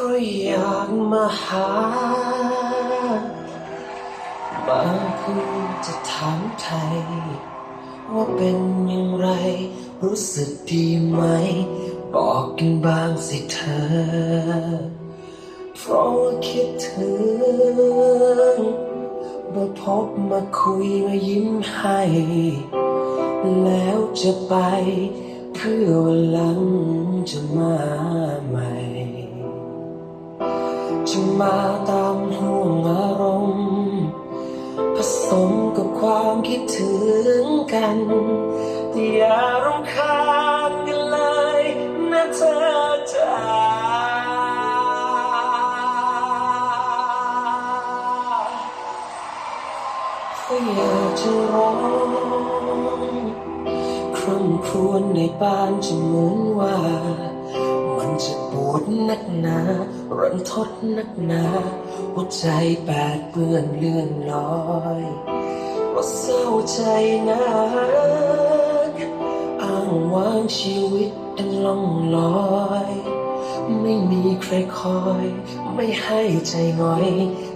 ราะอยากมาหามาเพื่อจะถามไทย ว่าเป็นอย่างไร รู้สึกดีไหม บอกกันบ้างสิเธอ เพราะว่าคิดถึงมาพบมาคุยมายิ้มให้ แล้วจะไป เพื่อวันหลังจะมาใหม่ จะมาตามห่วงอารมณ์ ผสมกับความคิดถึงกันแต่อย่ารำคาญกันเลยนะเธอจ้าก็อยากจะร้องคร่ำครวญในบ้านจะเหมือนว่า จะปวดนักหนา รันทดนักหนา หัวใจแปดเปื้อนเลื่อนลอยเพราเศร้าใจนักอ้างว้างชีวิตดังล่องลอย ไม่มีใครคอย ไม่ให้ใจง่อย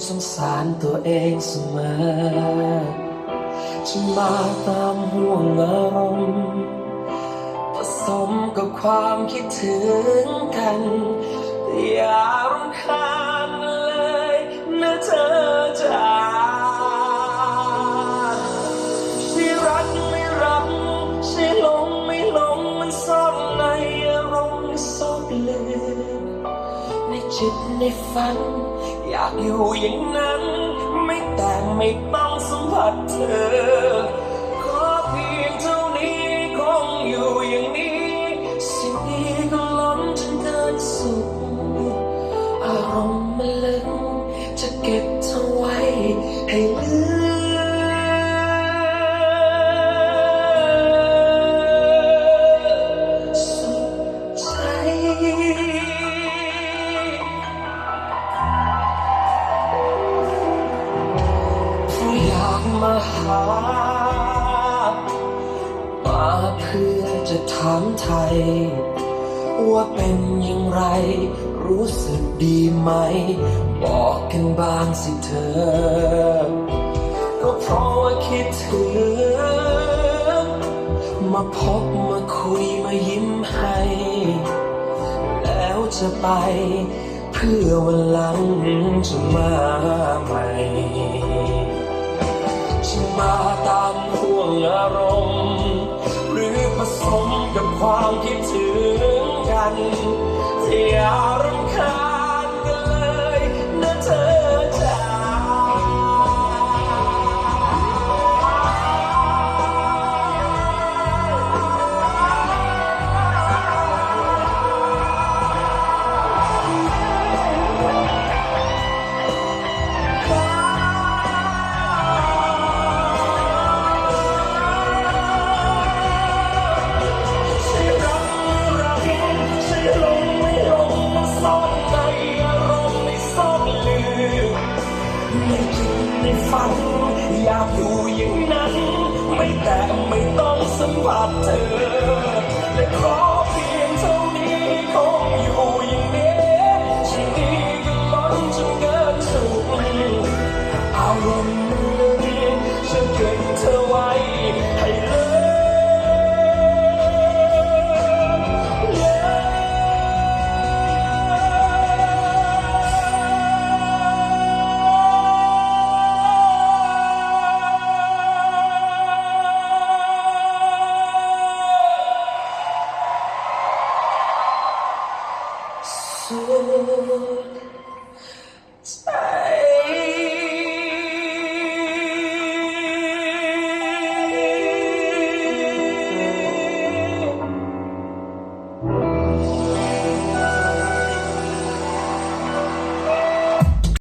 สงสารตัวเองเสมอจะมาตามห่วงอารมณ์ สมกับความคิดถึงกันอย่ารำคาญเลยนะเธอจ้าใช่รักไม่รักใช่หลงไม่หลงมันซ่อนในอารมณ์ซ่อนลึกในจิตในฝัน อยากอยู่อย่างนั้น ไม่แต่ไม่ต้องสัมผัสเธอ ขอเพียงเท่านี้คงอยู่อย่าง มาหามาเพื่อจะถามไทย ว่าเป็นอย่างไร รู้สึกดีไหม บอกกันบ้างสิเธอ ก็เพราะว่าคิดถึง มาพบมาคุยมายิ้มให้ แล้วจะไปเพื่อวันหลังจะมาใหม่ จะมาตามห่วงอารมณ์ หรือผสมกับความคิดถึงกันที่ ในฝัน อยากอยู่อย่างนั้น ไม่แต่ไม่ต้องสัมผัสเธอและขอ so sad.